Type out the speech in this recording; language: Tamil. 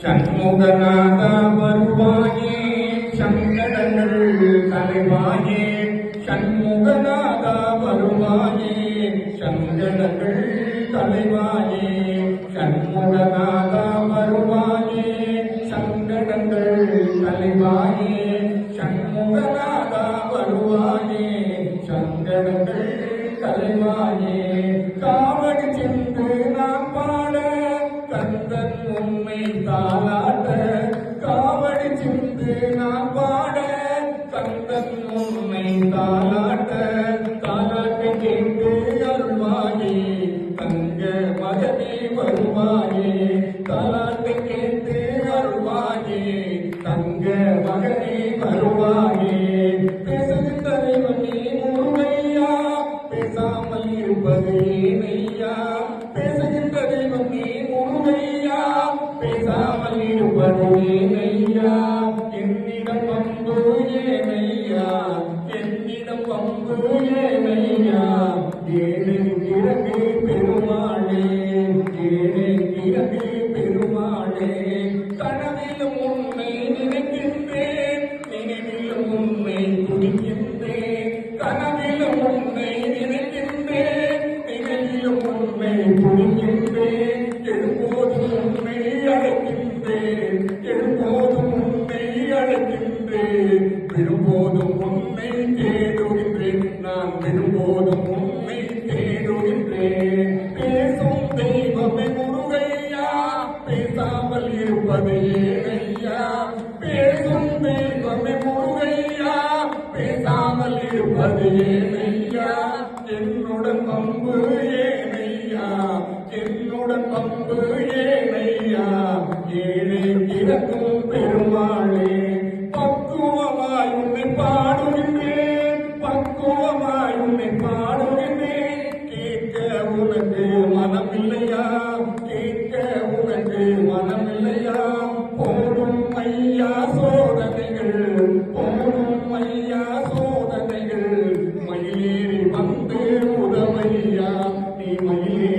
சண்முகநாதா வருவாயே சங்கடங்கள் தலைவாயே சண்முகநாதா வருவாயே சங்கடங்கள் தலைவாயே சண்முகநாதா வருவாயே சங்கடங்கள் தலைவாயே சண்முகநாதா வருவாயே சங்கடங்கள் தலைவாயே காவடி சென்று உண்மை தாளாட்ட கேட்டு அருள்வாயே. தங்க மகனே வருவாயே. தாளாட்ட கேட்டு அருள்வாயே. தங்க மகனே வருவாயே. பேசுகின்ற தலைவன் முருகையா. பேசாமல் இருப்பது ஏனையா. பேசுகின்ற தெய்வம் நீ முருகையா. பேசாமல் இருப்பது ஏனையா. அழைக்கின்றேன் உண்மை தேடுகின்றேன். நான் விழும்போதும் உண்மை தேடுகின்றேன். பேசும் தெய்வமே முருகையா பேசாமல் இருப்பது ஏனையா பேசும் தெய்வமே முருகையா பேசாமல் இருப்பது ஏனையா என்னுடன் பம்பு ஏனையா என்னுடன் பம்பு ஏனையா ஏழை இறக்கும் பாடுகின்றேன் பக்குவமாய் உன்னை பாடுகின்றேன் கேட்க உனக்கு மனமில்லையா? கேட்க உனக்கு மனமில்லையா? போடும் ஐயா சோதனைகள் போடும் ஐயா சோதனைகள். மயிலேறி வந்து உதவையா நீ மயிலே